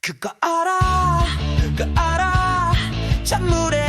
그거 알아 그 알아. 찬물에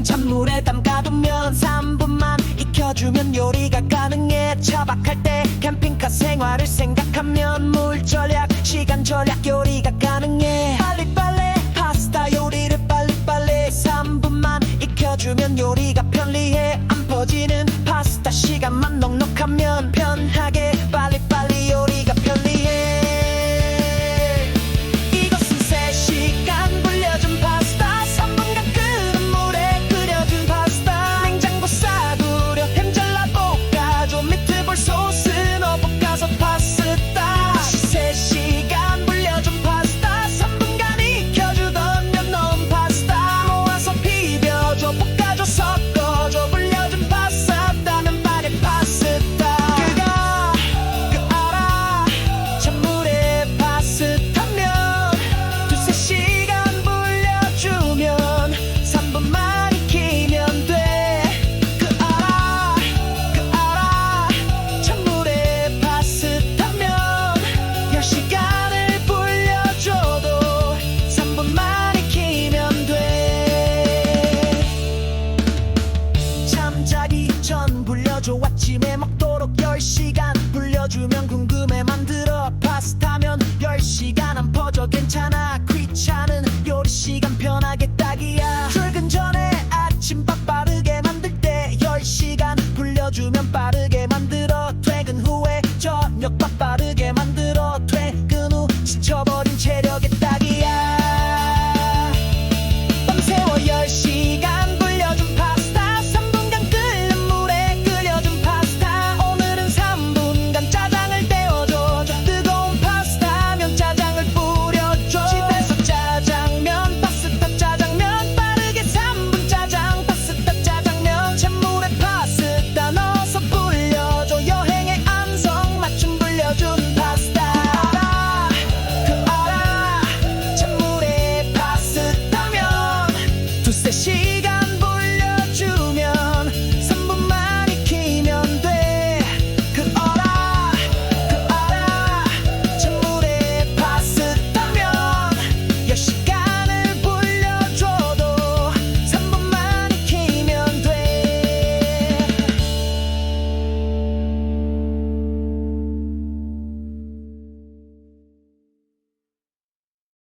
2시간 찬물에 담가두면 3분만 익혀주면 요리가 가능해. 차박할 때 캠핑카 생활을 생각하면 물 절약 시간 절약 요리가 가능해. 빨리빨리 파스타 요리를 빨리빨리 3분만 익혀주면 요리가 편리해. 안 퍼지는 파스타 시간만 넉넉하면 편하게 챙겨줘 아침에 먹도록 10시간 불려주면 궁금해 만들어. 파스타면 10시간 안 퍼져. 괜찮아. 귀찮은 요리 시간 편하게 딱이야. 출근 전에 아침밥 빠르게 만들 때 10시간 불려주면 빠르게 만들어. 퇴근 후에 저녁밥 빠르게 만들어. 퇴근 후 지쳐버려